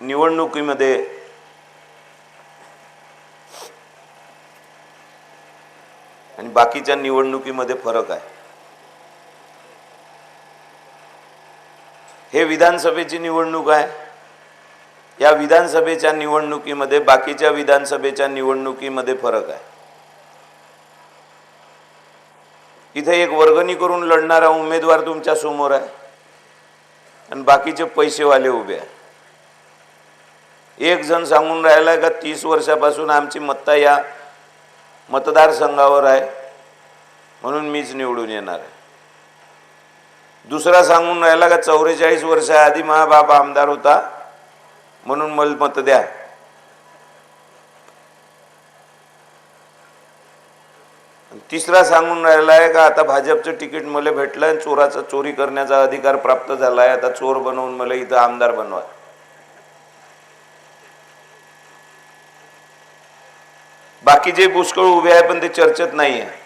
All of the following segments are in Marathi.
निवडणुकीमध्ये आणि बाकीच्या निवडणुकीमध्ये फरक आहे. हे विधानसभेची निवडणूक आहे. या विधानसभेच्या निवडणुकीमध्ये बाकीच्या विधानसभेच्या निवडणुकीमध्ये फरक आहे. इथे एक वर्गणी करून लढणारा उमेदवार तुमच्यासमोर आहे. आणि बाकीचे पैसेवाले उभे आहे एक जण सांगून राहिलाय का तीस वर्षापासून आमची मत्ता या मतदारसंघावर आहे. म्हणून मीच निवडून येणार आहे. दुसरा सांगून राहिला का चौवेचाळीस वर्षाआधी महाबाप आमदार होता म्हणून मला मत द्या. तिसरा सांगून राहिला आहे का आता भाजपचं तिकीट मला भेटलं आणि चोराचा चोरी करण्याचा अधिकार प्राप्त झाला आहे आता चोर बनवून मला इथं आमदार बनवा. बाकीचे पुष्कळ उभे आहे पण ते चर्चेत नाही आहे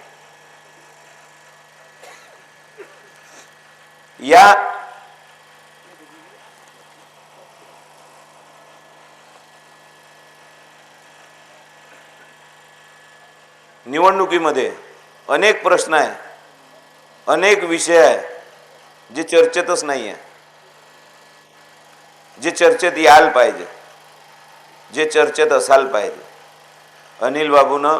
या निवडणुकीमध्ये अनेक प्रश्न आहे अनेक विषय आहे जे चर्चेतच नाही आहे जे चर्चेत यायला पाहिजे जे चर्चेत असायला पाहिजे. अनिल बाबूनं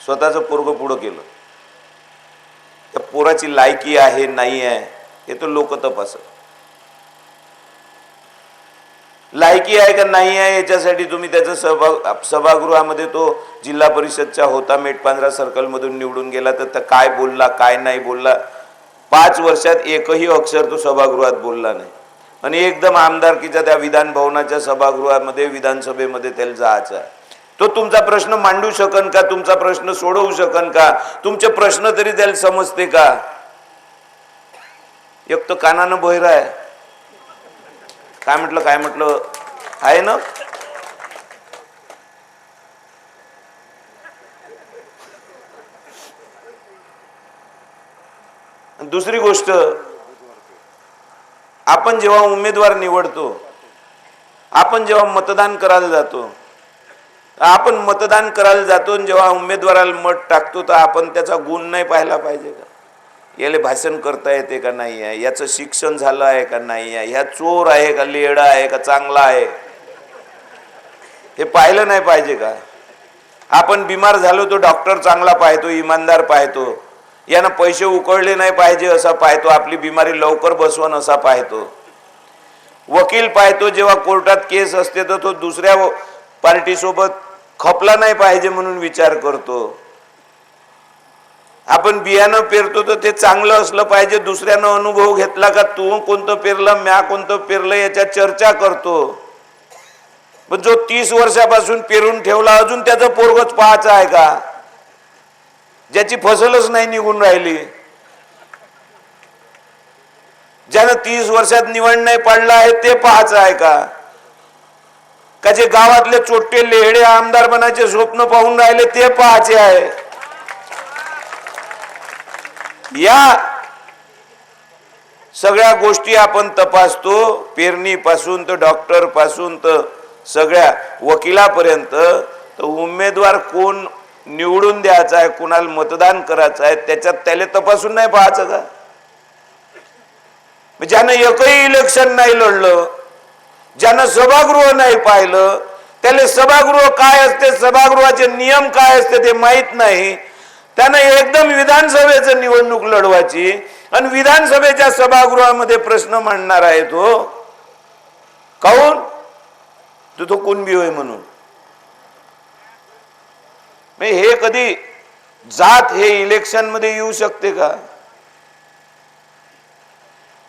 स्वतःचं पोरग पुढं केलं. त्या पोराची लायकी आहे नाही आहे हे तर लोक तपासत. लायकी आहे का नाही आहे याच्यासाठी तुम्ही त्याचं सभाग सभागृहामध्ये तो जिल्हा परिषदचा होता मेटपांजरा सर्कलमधून निवडून गेला तर त्या काय बोलला काय नाही बोलला पाच वर्षात एकही अक्षर तो सभागृहात बोलला नाही. आणि एकदम आमदारकीच्या त्या विधान भवनाच्या सभागृहामध्ये विधानसभेमध्ये त्याला जायचं आहे. तो तुमचा प्रश्न मांडू शकन का? तुमचा प्रश्न सोडवू शकन का? तुमचे प्रश्न तरी त्याला समजते का? एक तर कानानं बहिरा आहे. काय म्हटलं काय म्हटलं? आहे ना? दुसरी गोष्ट आपण जेव्हा उमेदवार निवडतो आपण जेव्हा मतदान करायला जातो आपण मतदान करायला जातो आणि जेव्हा उमेदवाराला मत टाकतो तर आपण त्याचा गुण नाही पाहायला पाहिजे का? याला भाषण करता येते का नाही? आहे याचं शिक्षण झालं आहे का नाही? आहे ह्या चोर आहे का लेडा आहे का चांगला आहे? हे पाहिलं नाही पाहिजे का? आपण बिमार झालो तो डॉक्टर चांगला पाहतो इमानदार पाहतो. यानं पैसे उकळले नाही पाहिजे असा पाहतो. आपली बिमारी लवकर बसवण असा पाहतो. वकील पाहतो जेव्हा कोर्टात केस असते तर तो दुसऱ्या पार्टीसोबत खपला नाही पाहिजे म्हणून विचार करतो. आपण बियाणं पेरतो तर ते चांगलं असलं पाहिजे. दुसऱ्यानं अनुभव घेतला का तू कोणतं पेरलं म्या कोणतं पेरलं याच्या चर्चा करतो. पण जो तीस वर्षापासून पेरून ठेवला अजून त्याचं पोरगच पाहायचं आहे का? ज्याची फसलच नाही निघून राहिली. ज्यानं तीस वर्षात निवड नाही पडला आहे ते पाहायचं आहे का? का जे गावातले चोट्टे लेहडे आमदार बनायचे स्वप्न पाहून राहिले ते पाहायचे आहे? या सगळ्या गोष्टी आपण तपासतो. पेरणीपासून तर डॉक्टरपासून तर सगळ्या वकिलापर्यंत. तर उमेदवार कोण निवडून द्यायचा आहे कुणाला मतदान करायचं आहे त्याच्यात त्याला तपासून नाही पाहायचं का? म्हणजे ज्यानं एकही इलेक्शन नाही लढलं ज्यानं सभागृह नाही पाहिलं त्याला सभागृह काय असते सभागृहाचे नियम काय असते ते माहीत नाही. त्यानं एकदम विधानसभेचं निवडणूक लढवायची आणि विधानसभेच्या सभागृहामध्ये प्रश्न मांडणार आहे तो. काऊन? तो तो कुणबी होय म्हणून. हे कधी जात हे इलेक्शनमध्ये येऊ शकते का?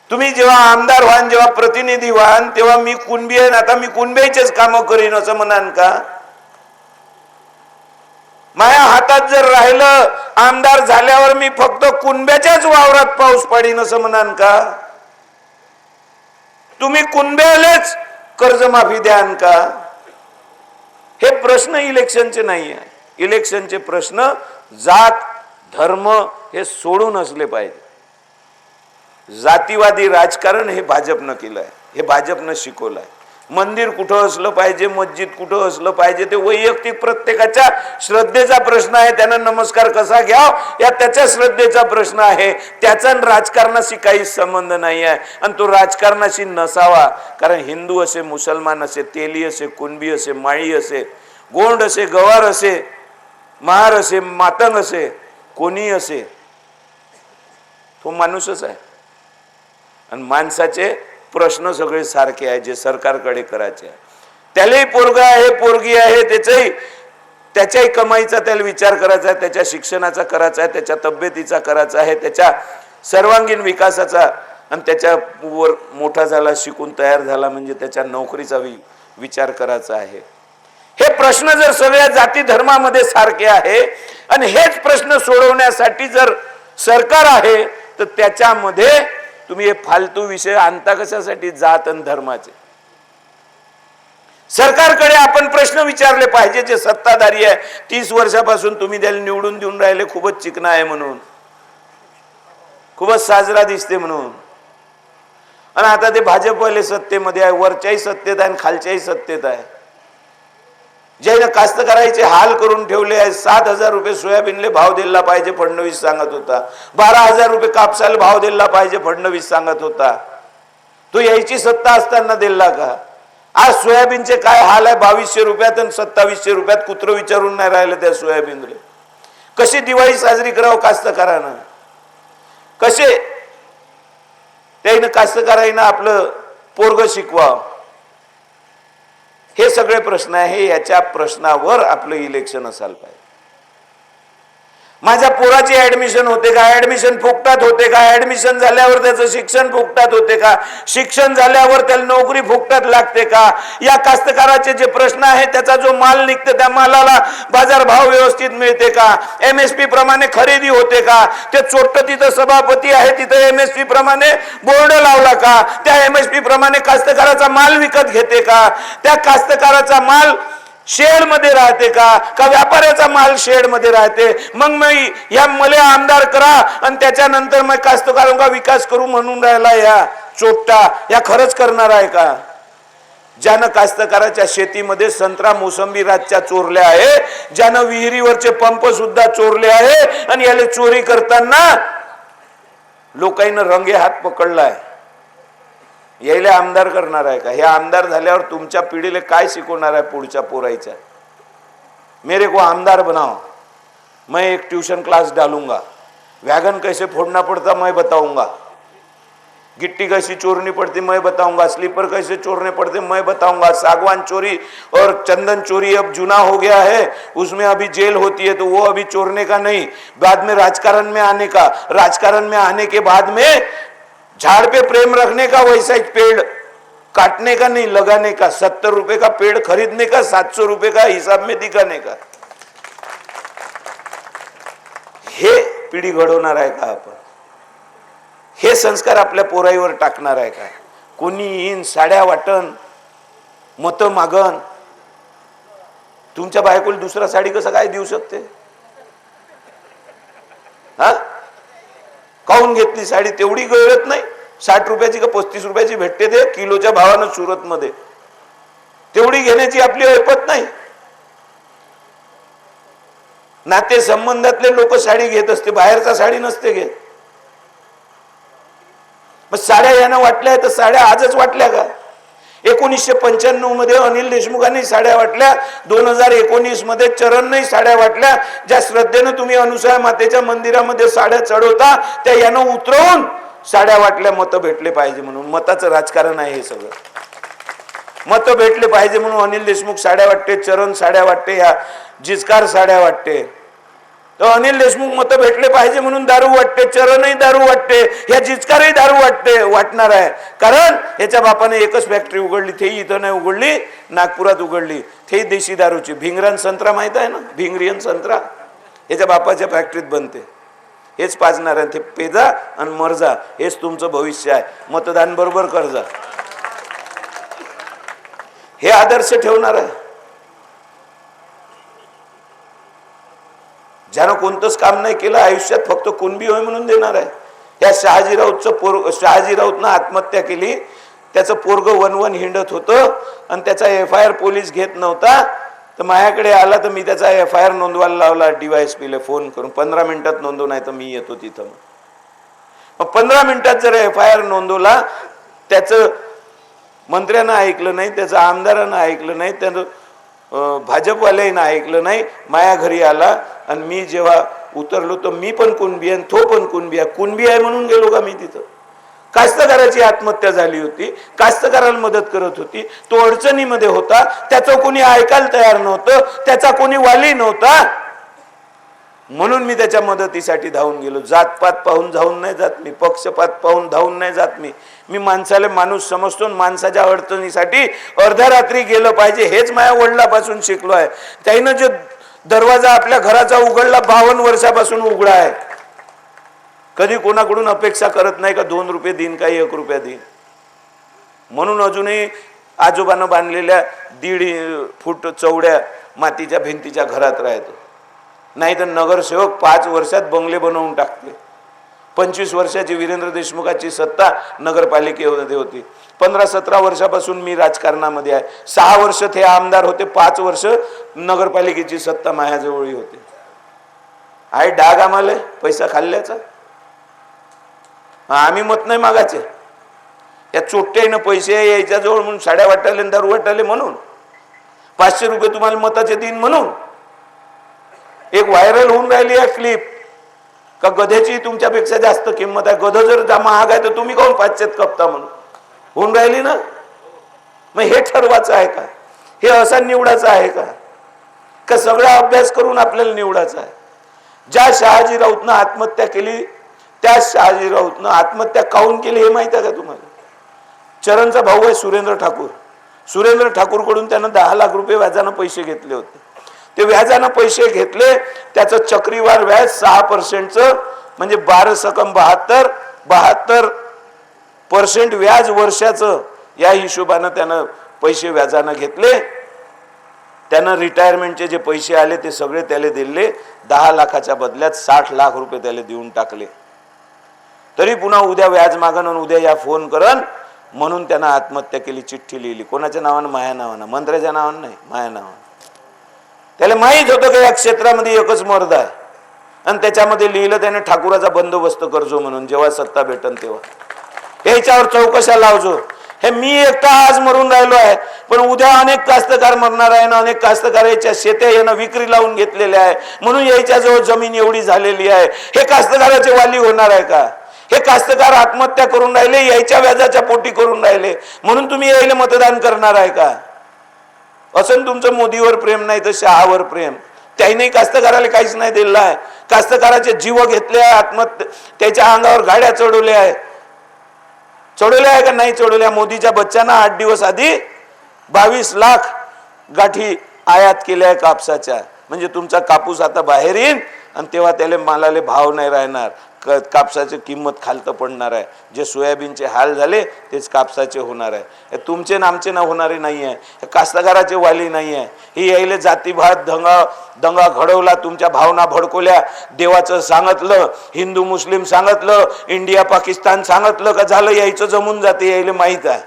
तुम्ही जेव्हा आमदार व्हान जेव्हा प्रतिनिधी व्हान तेव्हा मी कुणबी आहे आता मी कुणब्याचेच कामं करीन असं म्हणान का? माझ्या हातात जर राहिलं आमदार झाल्यावर मी फक्त कुणब्याच्याच वावरात पाऊस पाडीन असं म्हणान का? तुम्ही कुणब्यालाच कर्जमाफी द्यान का? हे प्रश्न इलेक्शनचे नाही आहे इलेक्शनचे प्रश्न जात धर्म हे सोडून असले पाहिजे. जातीवादी राजकारण हे भाजपनं केलं आहे हे भाजपनं शिकवलं आहे मंदिर कुठं असलं पाहिजे मस्जिद कुठं असलं पाहिजे ते वैयक्तिक प्रत्येकाच्या श्रद्धेचा प्रश्न आहे त्यांना नमस्कार कसा घ्याव या त्याच्या श्रद्धेचा प्रश्न आहे. त्याचा राजकारणाशी काहीच संबंध नाही आहे. आणि तो राजकारणाशी नसावा कारण हिंदू असे मुसलमान असे तेली असे कुणबी असे माळी असे गोंड असे गवार असे महार असे मातंग असे कोणी असे? तो माणूसच आहे. आणि माणसाचे प्रश्न सगळे सारखे आहे जे सरकारकडे करायचे आहे त्यालाही पोरगा आहे पोरगी आहे त्याचंही त्याच्याही कमाईचा त्याला विचार करायचा आहे त्याच्या शिक्षणाचा करायचा आहे त्याच्या तब्येतीचा करायचा आहे त्याच्या सर्वांगीण विकासाचा आणि त्याच्या वर मोठा झाला शिकून तयार झाला म्हणजे त्याच्या नोकरीचा वि विचार करायचा आहे. हे प्रश्न जर सगळ्या जाती धर्मामध्ये सारखे आहे आणि हेच प्रश्न सोडवण्यासाठी जर सरकार आहे तर त्याच्यामध्ये तुम्ही हे फालतू विषय आणता कशासाठी? जात आणि धर्माचे. सरकारकडे आपण प्रश्न विचारले पाहिजे जे सत्ताधारी आहे तीस वर्षापासून तुम्ही त्याला निवडून देऊन राहिले खूपच चिकना आहे म्हणून. खूपच साजरा दिसते म्हणून. आणि आता ते भाजपवाले सत्तेमध्ये आहे वरच्याही सत्तेत आहे आणि खालच्याही सत्तेत आहे. ज्याने कास्तकाराचे हाल करून ठेवले आहे सात हजार रुपये सोयाबीनले भाव दिला पाहिजे फडणवीस सांगत होता. बारा हजार रुपये कापसाला भाव दिला पाहिजे फडणवीस सांगत होता. तो यायची सत्ता असताना दिला का? आज सोयाबीनचे काय हाल आहे? बावीसशे रुपयात आणि सत्तावीसशे रुपयात कुत्र विचारून नाही राहिलं त्या सोयाबीनले. कशी दिवाळी साजरी करावं कास्तकारानं? कसे? त्याईनं कास्तकाराईनं आपलं पोरग शिकवावं. हे सगळे प्रश्न आहे याच्या प्रश्नावर आपलं इलेक्शन असायला पाहिजे. माझ्या पोराची ऍडमिशन होते का? ऍडमिशन फुकटात होते का? ऍडमिशन झाल्यावर त्याचं शिक्षण फुकटात होते का? शिक्षण झाल्यावर त्याला नोकरी फुकटात लागते का? या कास्तकाराचे जे प्रश्न आहे त्याचा जो माल निघते त्या मालाला बाजारभाव व्यवस्थित मिळते का? एम एस पी प्रमाणे खरेदी होते का? ते चोट्ट तिथं सभापती आहे तिथं एम एस पी प्रमाणे बोर्ड लावला का? त्या एम एस पी प्रमाणे कास्तकाराचा माल विकत घेते का? त्या कास्तकाराचा माल शेडमध्ये राहते का? का व्यापाऱ्याचा माल शेडमध्ये राहते? मग मी या मले आमदार करा आणि त्याच्यानंतर मग कास्तकारांचा विकास करू म्हणून राहिला या चोट्टा या खरंच करणार आहे का? ज्यानं कास्तकाराच्या शेतीमध्ये संत्रा मोसंबी रातच्या चोरल्या आहे ज्यानं विहिरीवरचे पंप सुद्धा चोरले आहे आणि याला चोरी करताना लोकांना रंगे हात पकडलाय. यायला आमदार करणार आहे का? हे आमदार झाल्यावर तुमच्या पिढीला काय शिकवणार आहे पुढच्या पोरायच्या मेरे को आमदार बनाओ. मैं एक ट्यूशन क्लास डालूंगा. वैगन कैसे फोड़ना पड़ता मैं बताऊंगा. गिट्टी कैसी चोरनी पड़ती मैं बताऊंगा. स्लीपर कैसे चोरने पड़ते मैं बताऊंगा. सागवान चोरी और चंदन चोरी अब जुना हो गया है. उसमें अभी जेल होती है तो वो अभी चोरने का नहीं. बाद में राजकारण में आने का. राजकारण में आने के बाद में झाड़ पे प्रेम रखने का वैसा एक पेड़ काटने का नहीं लगाने का सत्तर रुपए का पेड़ खरीदने का सात सौ रुपए का हिसाब में दिखाने का। हे पिढी घडवणार आहे का आपण? हे संस्कार आपल्या पोराईवर टाकणार आहे का? कोणी येईन साड्या वाटन मत मागण? तुमच्या बायकोला दुसरा साडी कसं काय देऊ शकते? हा? काहून घेतली साडी? तेवढी गळत नाही. साठ रुपयाची का पस्तीस रुपयाची भेटते ते किलोच्या भावानं सुरत मध्ये तेवढी घेण्याची आपली ऐपत नाही. नाते संबंधातले लोक साडी घेत असते बाहेरचा साडी नसते घेत. मग साड्या यानं वाटल्या तर साड्या आजच वाटल्या का? एकोणीसशे पंच्याण्णवमध्ये अनिल देशमुखांनी साड्या वाटल्या. दोन हजार एकोणीसमध्ये चरणने साड्या वाटल्या. ज्या श्रद्धेनं तुम्ही अनुसया मातेच्या मंदिरामध्ये साड्या चढवता त्या यानं उतरवून साड्या वाटल्या मतं भेटले पाहिजे म्हणून. मताचं राजकारण आहे हे सगळं. मतं भेटले पाहिजे म्हणून अनिल देशमुख साड्या वाटते चरण साड्या वाटते ह्या जिजकार साड्या वाटते. अनिल देशमुख मतं भेटले पाहिजे म्हणून दारू वाटते चरणही दारू वाटते ह्या जिचकारही दारू वाटते वाटणार आहे. कारण याच्या बापाने एकच फॅक्टरी उघडली तेही इथं नाही उघडली नागपुरात उघडली ते देशी दारूची. भिंगरान संत्रा माहीत आहे ना? भिंगरियन संत्रा. याच्या बापाच्या फॅक्टरीत बनते. हेच पाजणार आहे ते पेजा आणि मरजा हेच तुमचं भविष्य आहे. मतदान बरोबर कर्जा. हे आदर्श ठेवणार आहे. ज्यानं कोणतंच काम नाही केलं आयुष्यात फक्त कुणबी होय म्हणून देणार आहे. या शहाजी राऊतचं पोर शहाजी राऊतनं आत्महत्या केली. त्याचं पोरग वन वन हिंडत होतं आणि त्याचा एफ आय आर पोलीस घेत नव्हता. तर माझ्याकडे आला तर मी त्याचा एफ आय आर नोंदवायला लावला डीवायएसपीला फोन करून. पंधरा मिनिटात नोंदव नाही तर मी येतो तिथं मग. पंधरा मिनिटात जर एफ आय आर नोंदवला त्याचं मंत्र्यानं ऐकलं नाही त्याचं आमदारानं ऐकलं नाही त्याचं भाजपवाल्यानं ऐकलं नाही माया घरी आला आणि मी जेव्हा उतरलो तर मी पण कुणबी आहे आणि तो पण कुणबी आहे. कुणबी आहे म्हणून गेलो का मी तिथं? कास्तकाराची आत्महत्या झाली होती. कास्तकाराला मदत करत होती. तो अडचणीमध्ये होता. त्याचं कोणी ऐकायला तयार नव्हतं. त्याचा कोणी वाली नव्हता. म्हणून मी त्याच्या मदतीसाठी धावून गेलो. जातपात पाहून धावून नाही जात मी. पक्षपात पाहून धावून नाही जात मी. मी माणसाला माणूस समजतो माणसाच्या अडचणीसाठी अर्ध्या रात्री गेलं पाहिजे. हेच माझ्या वडिलापासून शिकलो आहे. त्याईनं जे दरवाजा आपल्या घराचा उघडला बावन्न वर्षापासून उघडा आहे. कधी कोणाकडून अपेक्षा करत नाही का दोन रुपये देईन का एक रुपया देईन? म्हणून अजूनही आजोबानं बांधलेल्या दीड फूट चौड्या मातीच्या भिंतीच्या घरात राहतो. नाही तर नगरसेवक पाच वर्षात बंगले बनवून टाकते पंचवीस वर्षाची वीरेंद्र देशमुखाची सत्ता नगरपालिकेमध्ये होती. पंधरा सतरा वर्षापासून मी राजकारणामध्ये आहे. सहा वर्ष ते आमदार होते पाच वर्ष नगरपालिकेची सत्ता माझ्याजवळही होती. आहे डाग आम्हाला पैसा खाल्ल्याचा. आम्ही मत नाही मागायचे. या चोट्ट्यानं पैसे यायच्याजवळ म्हणून साड्या वाटाले दारू वाटाले म्हणून. पाचशे रुपये तुम्हाला मताचे देईन म्हणून. एक व्हायरल होऊन राहिली आहे क्लिप का गध्याची तुमच्यापेक्षा जास्त किंमत आहे? गध जर महाग आहे तर तुम्ही कोण पाचशेत कपता म्हणून? होऊन राहिली ना? मग हे ठरवायचं आहे का? हे असा निवडायचं आहे का? का सगळा अभ्यास करून आपल्याला निवडायचं आहे? ज्या शहाजी राऊतनं आत्महत्या केली त्या शहाजी राऊतनं आत्महत्या काऊन केली हे माहीत आहे का तुम्हाला? चरणचा भाऊ आहे सुरेंद्र ठाकूर. सुरेंद्र ठाकूरकडून त्यानं दहा लाख रुपये व्याजानं पैसे घेतले होते. ते व्याजानं पैसे घेतले त्याचं चक्रीवार व्याज सहा पर्सेंटचं म्हणजे बारा सकम बहात्तर बहात्तर पर्सेंट व्याज वर्षाचं या हिशोबानं त्यानं पैसे व्याजानं घेतले. त्यानं रिटायरमेंटचे जे पैसे आले ते सगळे त्याला दिले. दहा लाखाच्या बदल्यात साठ लाख रुपये त्याला देऊन टाकले. तरी पुन्हा उद्या व्याज मागन आणि उद्या या फोन करन म्हणून त्यानं आत्महत्या केली चिठ्ठी लिहिली. कोणाच्या नावानं? माया नावानं. मंत्र्याच्या नावानं नाही माया नावानं. त्याला माहीत होतं की या क्षेत्रामध्ये एकच मर्द आहे? आणि त्याच्यामध्ये लिहिलं त्याने ठाकूराचा बंदोबस्त करजो म्हणून जेव्हा सत्ता भेटन तेव्हा. याच्यावर चौकशा लावजो. हे मी एकटा आज मरून राहिलो आहे पण उद्या अनेक कास्तकार मरणार आहे ना अनेक कास्तकार याच्या शेत्या यानं विक्री लावून घेतलेल्या आहे. म्हणून याच्याजवळ जमीन एवढी झालेली आहे. हे कास्तकाराचे वाली होणार आहे का? हे कास्तकार आत्महत्या करून राहिले यायच्या व्याजाच्या पोटी करून राहिले. म्हणून तुम्ही यायला मतदान करणार आहे का? असं तुमचं मोदीवर प्रेम नाही तर शहावर प्रेम. त्याने कास्तकाराला काहीच नाही दिलेलं आहे. कास्तकाराचे जीव घेतले आहे आत्महत्या त्याच्या अंगावर गाड्या चढवल्या आहे. चढवल्या आहे का नाही चढवल्या? मोदीच्या बच्चांना आठ दिवस आधी बावीस लाख गाठी आयात केल्या आहे कापसाच्या. म्हणजे तुमचा कापूस आता बाहेर येईल आणि तेव्हा त्याला मालाले भाव नाही राहणार. क कापसाची किंमत खालतं पडणार आहे. जे सोयाबीनचे हाल झाले तेच कापसाचे होणार आहे. तुमचे ना आमचे ना होणारे नाही आहे. कास्तकाराचे वाली नाही आहे. ही यायले जातीभात दंगा दंगा घडवला तुमच्या भावना भडकवल्या. देवाचं सांगितलं हिंदू मुस्लिम सांगितलं इंडिया पाकिस्तान सांगितलं का झालं यायचं जमून जाते यायले माहीत आहे.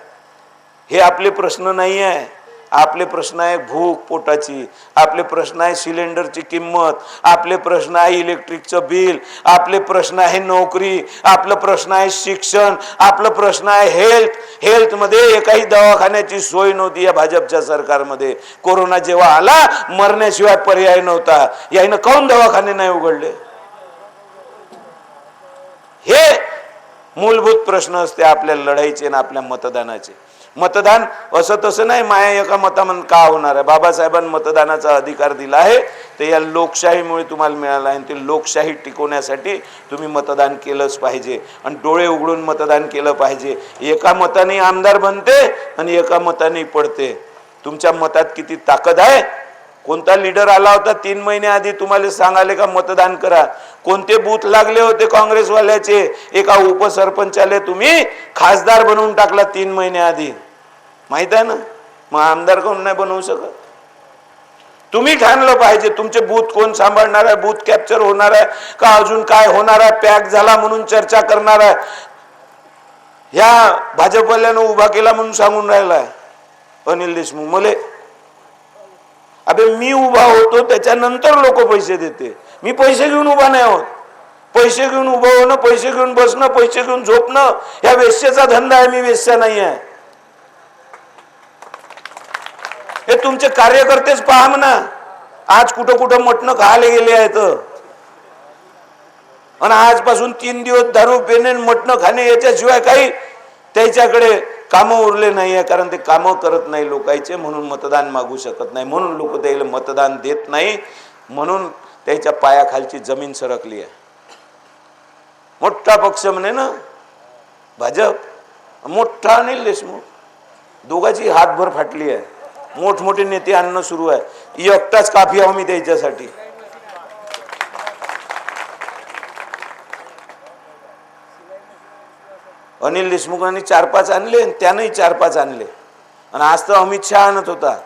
हे आपले प्रश्न नाही आहे. आपले प्रश्न आहे भूक पोटाची आपले प्रश्न आहे सिलेंडरची किंमत आपले प्रश्न आहे इलेक्ट्रिकचं बिल आपले प्रश्न आहे नोकरी आपलं प्रश्न आहे शिक्षण आपलं प्रश्न आहे हेल्थ. हेल्थमध्ये एकाही दवाखान्याची सोय नव्हती या भाजपच्या सरकारमध्ये. कोरोना जेव्हा आला मरण्याशिवाय पर्याय नव्हता. याईनं काऊन दवाखाने नाही उघडले? हे मूलभूत प्रश्न असते आपल्या लढाईचे आणि आपल्या मतदानाचे. मतदान असं तसं नाही माया एका मतामन का होणार आहे? बाबासाहेबांनी मतदानाचा अधिकार दिला आहे तर या लोकशाहीमुळे तुम्हाला मिळाला आहे आणि ते लोकशाही टिकवण्यासाठी तुम्ही मतदान केलंच पाहिजे. आणि डोळे उघडून मतदान केलं पाहिजे. एका मताने आमदार बनते आणि एका मताने पडते. तुमच्या मतात किती ताकद आहे? कोणता लीडर आला होता तीन महिने आधी तुम्हाला सांगाले का मतदान करा. कोणते बूथ लागले होते काँग्रेसवाल्याचे? एका उपसरपंचाले तुम्ही खासदार बनवून टाकला तीन महिने आधी. माहीत आहे ना? मग आमदार कोण नाही बनवू शकत? तुम्ही ठाणलं पाहिजे तुमचे बूथ कोण सांभाळणार आहे? बूथ कॅप्चर होणार आहे का अजून काय होणार आहे? पॅक झाला म्हणून चर्चा करणार आहे? ह्या भाजपवाल्यानं उभा केला म्हणून सांगून राहिलाय. अनिल देशमुख मले अबे मी उभा होतो त्याच्यानंतर लोक पैसे देते. मी पैसे घेऊन उभा नाही होत. पैसे घेऊन उभं होणं पैसे घेऊन बसणं पैसे घेऊन झोपणं या वेश्याचा धंदा आहे मी वेश्या नाही आहे. हे तुमचे कार्यकर्तेच पहा म्हणा आज कुठं कुठं मटणं खायला गेले आहेत. आणि आजपासून तीन दिवस दारू पेने मटणं खाणे याच्याशिवाय काही त्याच्याकडे कामं उरले नाही आहे कारण ते कामं करत नाही लोकांचे म्हणून मतदान मागू शकत नाही. म्हणून लोक त्याला मतदान देत नाही म्हणून त्याच्या पायाखालची जमीन सरकली आहे. मोठा पक्ष म्हणे ना भाजप मोठा अनिल देशमुख दोघाची हातभर फाटली आहे. मोठमोठे नेते आणणं सुरू आहे. एकटाच काफी आहो मी त्याच्यासाठी. अनिल देशमुखांनी चार पाच आणले आणि त्यानंही चार पाच आणले. आणि आज तर अमित शहा आणत होता.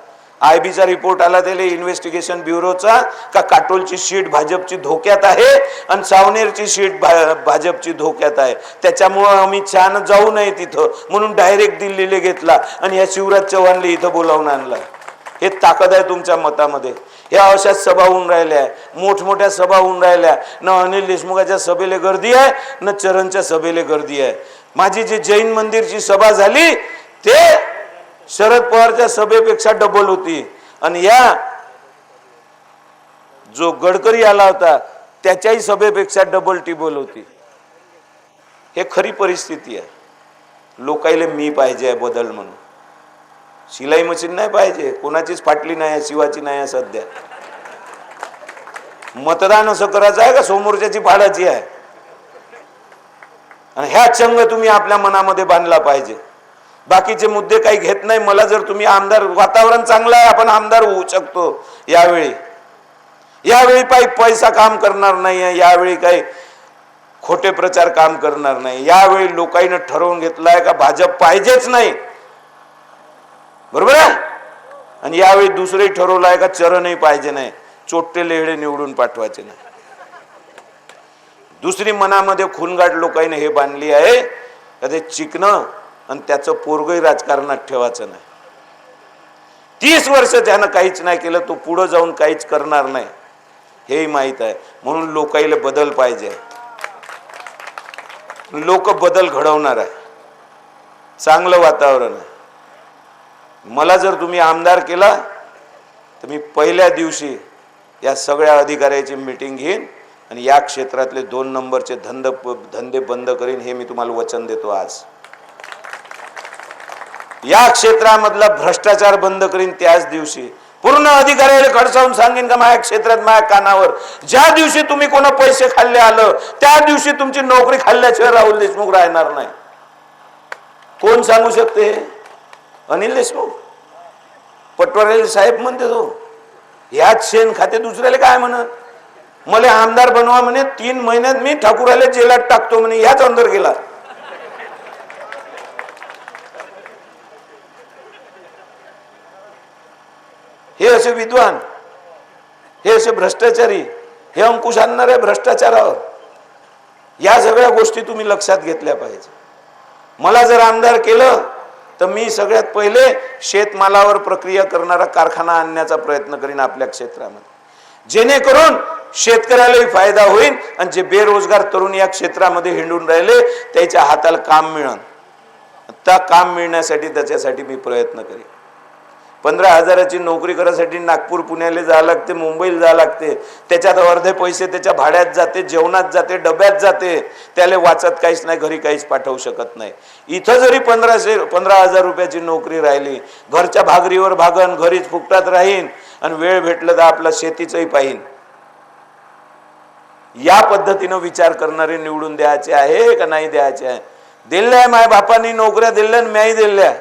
आय बीचा रिपोर्ट आला त्याला इन्व्हेस्टिगेशन ब्युरोचा का काटोलची शीट भाजपची धोक्यात आहे आणि सावनेरची शीट भा भाजपची धोक्यात आहे. त्याच्यामुळं अमित शहानं जाऊ नये तिथं. म्हणून डायरेक्ट दिल्लीला घेतला आणि या शिवराज चव्हाणला इथं बोलावून आणला. हे ताकद आहे तुमच्या मतामध्ये. ह्या अशा सभा होऊन राहिल्या. मोठमोठ्या सभा होऊन राहिल्या. न अनिल देशमुखाच्या सभेला गर्दी आहे न चरणच्या सभेला गर्दी आहे. माझी जी जैन मंदिरची सभा झाली ते शरद पवारच्या सभेपेक्षा डबल होती. आणि या जो गडकरी आला होता त्याच्याही सभेपेक्षा डबल टिबल होती. हे खरी परिस्थिती आहे. लोकायले मी पाहिजे आहे बदल म्हणून. शिलाई मशीन नाही पाहिजे. कोणाचीच फाटली नाही आहे शिवाची नाही आहे सध्या. मतदान असं करायचं आहे का? समोरच्याची भाडाची आहे. आणि ह्या चंग तुम्ही आपल्या मनामध्ये बांधला पाहिजे. बाकीचे मुद्दे काही घेत नाही. मला जर तुम्ही आमदार वातावरण चांगलं आहे आपण आमदार होऊ शकतो यावेळी. यावेळी काही पैसा काम करणार नाही आहे. यावेळी काही खोटे प्रचार काम करणार नाही. यावेळी लोकांनी ठरवून घेतलाय का भाजप पाहिजेच नाही. बरोबर आहे? आणि यावेळी दुसरंही ठरवलं आहे का चरणही पाहिजे नाही. चोट्टे लेहडे निवडून पाठवायचे नाही. दुसरी मनामध्ये खूनगाट लोकांनी हे बांधली आहे का ते चिकणं आणि त्याचं पोरगही राजकारणात ठेवायचं नाही. तीस वर्ष त्यानं काहीच नाही केलं तो पुढं जाऊन काहीच करणार नाही. हेही माहीत आहे. म्हणून लोकाईला बदल पाहिजे. लोक बदल घडवणार आहे. चांगलं वातावरण आहे. मला जर तुम्ही आमदार केला तर मी पहिल्या दिवशी या सगळ्या अधिकाऱ्याची मीटिंग घेईन. आणि या क्षेत्रातले दोन नंबरचे धंद धंदे बंद करीन हे मी तुम्हाला वचन देतो आज. या क्षेत्रामधला भ्रष्टाचार बंद करीन त्याच दिवशी. पूर्ण अधिकाऱ्याला खडसावून सांगेन का माझ्या क्षेत्रात माझ्या कानावर. ज्या दिवशी तुम्ही कोणा पैसे खाल्ले आलं त्या दिवशी तुमची नोकरी खाल्ल्याशिवाय राहुल देशमुख राहणार नाही. कोण सांगू शकते अनिल देशमुख? पटवारे साहेब म्हणते तो. ह्याच शेण खाते दुसऱ्याला काय म्हणत? मला आमदार बनवा म्हणे तीन महिन्यात मी ठाकूराला जेलात टाकतो म्हणे ह्याच अंदर गेला. हे असे विद्वान हे असे भ्रष्टाचारी हे अंकुश आणणार आहे भ्रष्टाचारावर या सगळ्या गोष्टी तुम्ही लक्षात घेतल्या पाहिजे. मला जर आमदार केलं तर मी सगळ्यात पहिले शेतमालावर प्रक्रिया करणारा कारखाना आणण्याचा प्रयत्न करीन आपल्या क्षेत्रामध्ये. जेणेकरून शेतकऱ्यालाही फायदा होईल आणि जे बेरोजगार तरुण या क्षेत्रामध्ये हिंडून राहिले त्याच्या हाताला काम मिळन. त्या काम मिळण्यासाठी त्याच्यासाठी मी प्रयत्न करेन. पंधरा हजाराची नोकरी करायसाठी नागपूर पुण्याला जावं लागते मुंबईला जावं लागते. त्याच्यात अर्धे पैसे त्याच्या भाड्यात जाते जेवणात जाते डब्यात जाते. त्याला वाचत काहीच नाही घरी काहीच पाठवू शकत नाही. इथं जरी पंधराशे पंधरा हजार रुपयाची नोकरी राहिली घरच्या भागरीवर भागन घरीच फुकटात राहीन आणि वेळ भेटलं तर आपला शेतीचंही पाहिन. या पद्धतीनं विचार करणारे निवडून द्यायचे आहे का नाही द्यायचे आहे? दिल्या आहे माझ्या बापांनी नोकऱ्या दिल्या आणि म्याही दिल्या.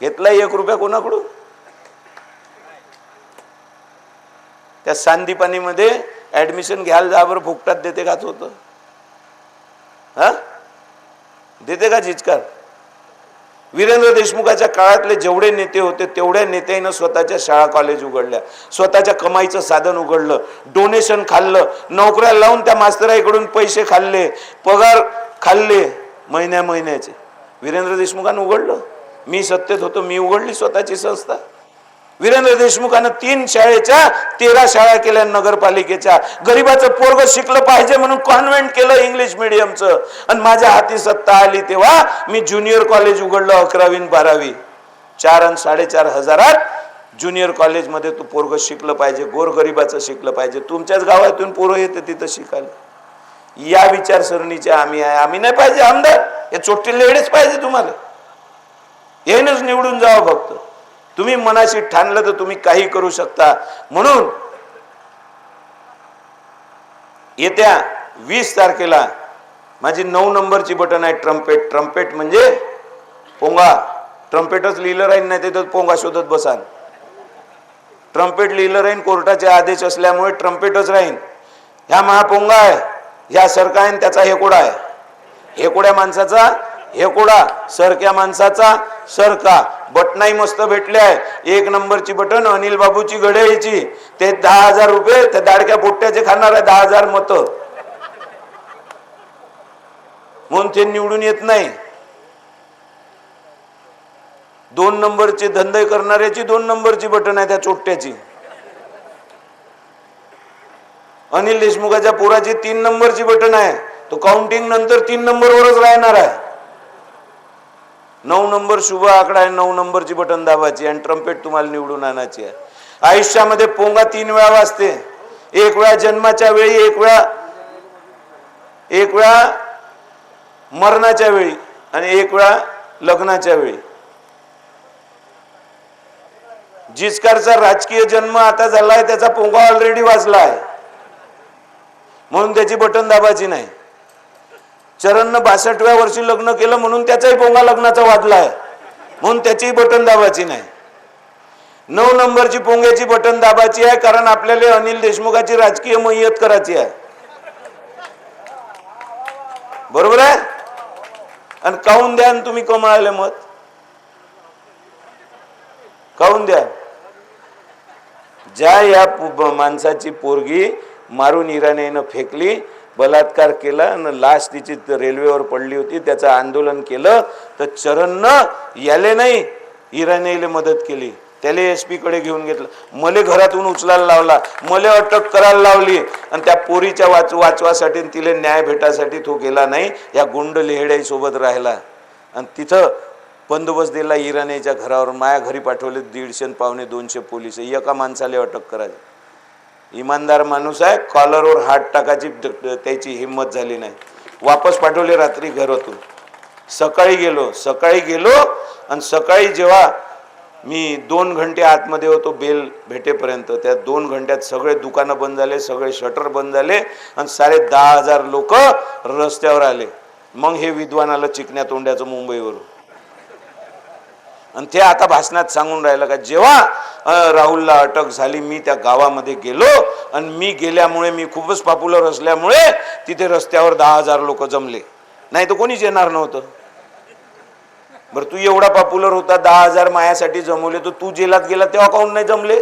घेतलाय एक रुपया कोणाकडून? त्या सांदीपाणीमध्ये ऍडमिशन घ्यायला जा बरं फुकटात देते काच होतं हा? देते का झिचकार वीरेंद्र देशमुखाच्या काळातले जेवढे नेते होते तेवढ्या नेत्यानं स्वतःच्या शाळा कॉलेज उघडल्या. स्वतःच्या कमाईचं साधन उघडलं. डोनेशन खाल्लं. नोकऱ्या लावून त्या मास्तराईकडून पैसे खाल्ले. पगार खाल्ले. महिन्या महिन्याचे. वीरेंद्र देशमुखानं उघडलं. मी सत्तेत होतो मी उघडली स्वतःची संस्था. वीरेंद्र देशमुखानं तीन शाळेच्या तेरा शाळा केल्या नगरपालिकेच्या. गरीबाचं पोरग शिकलं पाहिजे म्हणून कॉन्व्हेंट केलं इंग्लिश मिडियमचं. आणि माझ्या हाती सत्ता आली तेव्हा मी ज्युनियर कॉलेज उघडलं अकरावी आणि बारावी. चार आणि साडेचार हजारात ज्युनियर कॉलेजमध्ये तू पोरग शिकलं पाहिजे गोरगरिबाचं शिकलं पाहिजे. तुमच्याच गावातून पोरं येते तिथं शिकायला. या विचारसरणीचे आम्ही आहे. आम्ही नाही पाहिजे आमदार. या चोट्टी लेडीच पाहिजे तुम्हाला. येणच निवडून जावं फक्त. तुम्ही मनाशी ठाणलं तर तुम्ही काही करू शकता. म्हणून येत्या वीस तारखेला माझी नऊ नंबरची बटन आहे ट्रम्पेट ट्रम्पेट म्हणजे पोंगा. ट्रम्पेटच लिहिलं राहील नाही ते पोंगा शोधत बसाल ट्रम्पेट लिहिलं राहीन कोर्टाचे आदेश असल्यामुळे ट्रम्पेटच राहीन. ह्या महापोंगा आहे ह्या सरका आहे आणि त्याचा हेकोडा आहे. हेकोड्या माणसाचा हेकोडा सरक्या माणसाचा सरका. बटनाही मस्त भेटले आहे. एक नंबरची बटन अनिल बाबूची घड्याळीची. ते दहा हजार रुपये त्या दाडक्या पोट्ट्याचे खाणार आहे दहा हजार मत. म्हणून ते निवडून येत नाही. दोन नंबरचे धंदे करणाऱ्याची दोन नंबरची बटन आहे त्या चोट्ट्याची. अनिल देशमुखाच्या पोराची तीन नंबरची बटन आहे. तो काउंटिंग नंतर तीन नंबरवरच राहणार आहे. नऊ नंबर शुभ आकडा आहे नऊ नंबरची बटन दाबायची आणि ट्रम्पेट तुम्हाला निवडून आणायची आहे. आयुष्यामध्ये पोंगा तीन वेळा वाजते. एक वेळा जन्माच्या वेळी एक वेळा एक वेळा मरणाच्या वेळी आणि एक वेळा लग्नाच्या वेळी. जिचकारचा राजकीय जन्म आता झालाय त्याचा पोंगा ऑलरेडी वाजला आहे म्हणून त्याची बटन दाबायची नाही. चरणनं बासष्टव्या वर्षी लग्न केलं म्हणून त्याचाही पोंगा लग्नाचा वाजला आहे. म्हणून त्याचीही बटन दाबायची नाही. नऊ नंबरची पोंग्याची बटन दाबायची आहे कारण आपल्याला अनिल देशमुखाची राजकीय मय्यत करायची आहे. बरोबर आहे? आणि काहून द्या तुम्ही कमाळले मत? काहून द्या? ज्या या माणसाची पोरगी मारून इराणीनं फेकली बलात्कार केला आणि लाश तिची रेल्वेवर पडली होती त्याचं आंदोलन केलं तर चरणनं याले नाही इराणीला मदत केली. त्याला एस पीकडे घेऊन घेतलं. मले घरातून उचलायला लावला. मले अटक करायला लावली. आणि त्या पोरीच्या वाच वाचवासाठी तिला न्याय भेटासाठी तो गेला नाही. या गुंड लेहड्याई सोबत राहिला. आणि तिथं बंदोबस्त दिला इराणीच्या घरावर. माया घरी पाठवले दीडशे पावणे दोनशे पोलीस. एका माणसाला अटक करायची इमानदार माणूस आहे कॉलरवर हात टाकायची त्याची हिंमत झाली नाही. वापस पाठवले रात्री घरातून. सकाळी गेलो सकाळी गेलो आणि सकाळी जेव्हा मी दोन घंटे आतमध्ये होतो बेल भेटेपर्यंत त्या दोन घंट्यात सगळे दुकानं बंद झाले सगळे शटर बंद झाले आणि साडे दहा हजार लोक रस्त्यावर आले. मग हे विद्वानाला चिकण्या तोंड्याचं मुंबईवरून. आणि ते आता भाषणात सांगून राहिलं का जेव्हा राहुलला अटक झाली मी त्या गावामध्ये गेलो आणि मी गेल्यामुळे मी खूपच पॉप्युलर असल्यामुळे तिथे रस्त्यावर दहा हजार लोक जमले. नाही तर कोणीच येणार नव्हतं. बरं तू एवढा पॉप्युलर होता दहा हजार मायासाठी जमवले तर तू जेलात गेला तेव्हा काऊन नाही जमले?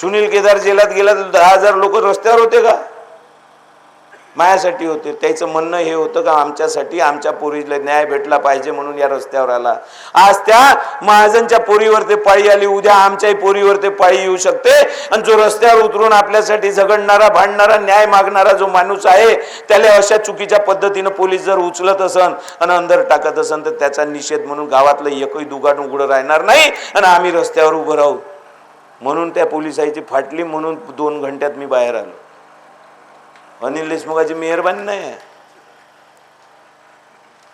सुनील केदार जेलात गेला तर दहा हजार लोक रस्त्यावर होते का? मायासाठी होते. त्याचं म्हणणं हे होतं का आमच्यासाठी आमच्या पोरीला न्याय भेटला पाहिजे म्हणून या रस्त्यावर आला. आज त्या महाजनच्या पोरीवर ते पाळी आली उद्या आमच्याही पोरीवर ते पाळी येऊ शकते. आणि जो रस्त्यावर उतरून आपल्यासाठी झगडणारा भांडणारा न्याय मागणारा जो माणूस आहे त्याला अशा चुकीच्या पद्धतीनं पोलीस जर उचलत असन आणि अंदर टाकत असन तर त्याचा निषेध म्हणून गावातलं एकही दुकान उघडं राहणार नाही आणि आम्ही रस्त्यावर उभं राहू. म्हणून त्या पोलिसाची फाटली म्हणून दोन घंट्यात मी बाहेर आलो. अनिल देशमुखाची मेहरबानी नाही आहे.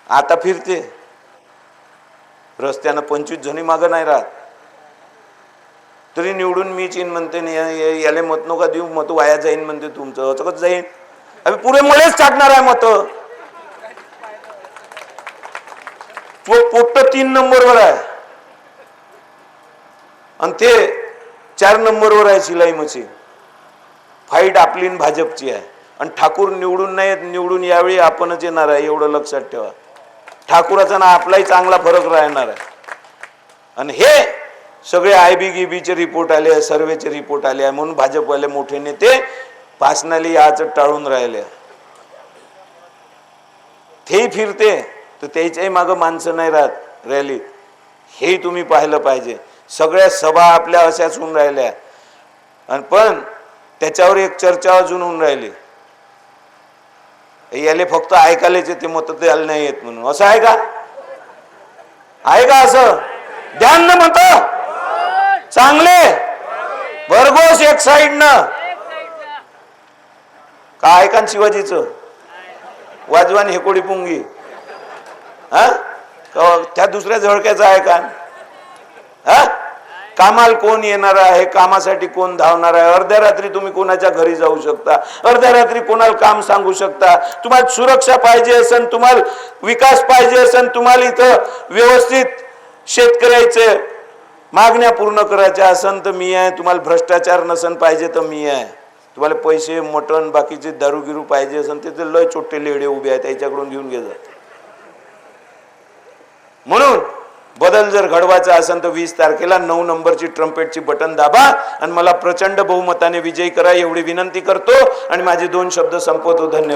आता फिरते. रस्त्यानं पंचवीस जणी मागं नाही राहत. तरी निवडून मी चीन म्हणते न याले मत नका देऊ मत वाया जाईन म्हणते तुमचं. असं कसं जाईन? अरे पुरे मलाच टाकणार आहे मत. पोट्ट तीन नंबरवर आहे. आणि ते चार नंबरवर आहे शिलाई मशीन. फाईट आपली भाजपची आहे. आणि ठाकूर निवडून नाही निवडून यावेळी आपणच येणार आहे एवढं लक्षात ठेवा. ठाकूराचा ना आपलाही चांगला फरक राहणार आहे. आणि हे सगळे आय बी गिबीचे रिपोर्ट आले सर्वेचे रिपोर्ट आले आहे म्हणून भाजपवाले मोठे नेते पासनाली याच टाळून राहिले तेही फिरते तर त्याच्याही मागं माणसं नाही राहत रॅलीत हेही तुम्ही पाहिलं पाहिजे. सगळ्या सभा आपल्या अशाच होऊन राहिल्या. आणि पण त्याच्यावर एक चर्चा अजून होऊन राहिली. याले फक्त ऐकायलाच ते मत द्यायला नाही येत म्हणून. असं आहे का? आहे का असं? ध्यान न म्हणत. चांगले. भरघोस एक साइड न. का ऐका शिवाजीच? वाजवान हेकोडी पुंगी. हा? त्या दुसऱ्या झळक्याचं ऐकान हा? कामाला कोण येणार आहे कामासाठी कोण धावणार आहे? अर्ध्या रात्री तुम्ही कोणाच्या घरी जाऊ शकता? अर्ध्या रात्री कोणाला काम सांगू शकता? तुम्हाला सुरक्षा पाहिजे असेल तुम्हाला विकास पाहिजे असेल तुम्हाला इथं व्यवस्थित शेतकऱ्याचे मागण्या पूर्ण करायच्या असन तर मी आहे. तुम्हाला भ्रष्टाचार नसन पाहिजे तर मी आहे. तुम्हाला पैसे मटण बाकीचे दारू गिरू पाहिजे असेल ते लय छोटे लेडे उभे आहेत. त्याच्याकडून घेऊन घे जा. म्हणून बदल जर घडवायचा असेल तर वीस तारखेला नऊ नंबरची ट्रम्पेटची बटन दाबा आणि मला प्रचंड बहुमताने विजयी करा एवढी विनंती करतो. आणि माझे दोन शब्द संपवतो. धन्यवाद.